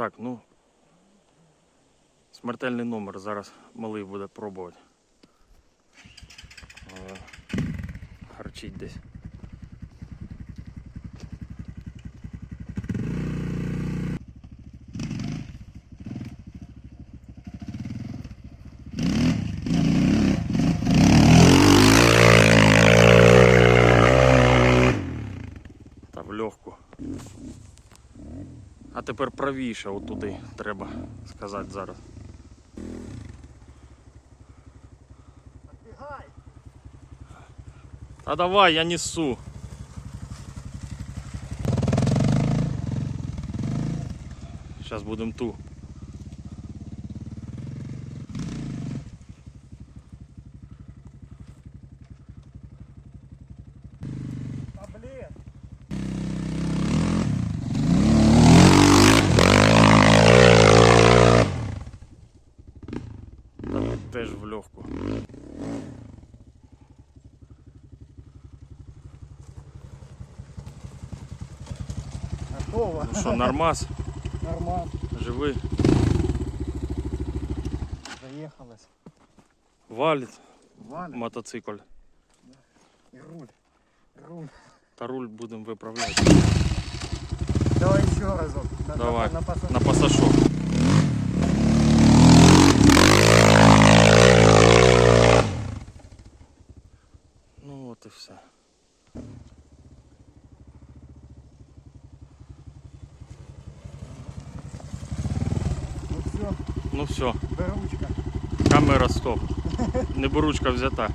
Так, ну. Смертельний номер зараз малий буде пробувати. Е, Харчить десь. Та в легку. А тепер правіше отуди треба сказати зараз. А давай, я несу. Сейчас будем ту. Теж в легку. Готово. Ну що, нормас, Нормально. живий, Заехалась. валить Валя. мотоцикль. И руль. Руль. Та руль будемо виправляти. Давай еще разок. На, Давай. На, на, На пасашок. Ну от і все. Ну все, Ну все, беручка. камера стоп. Не беручка взята.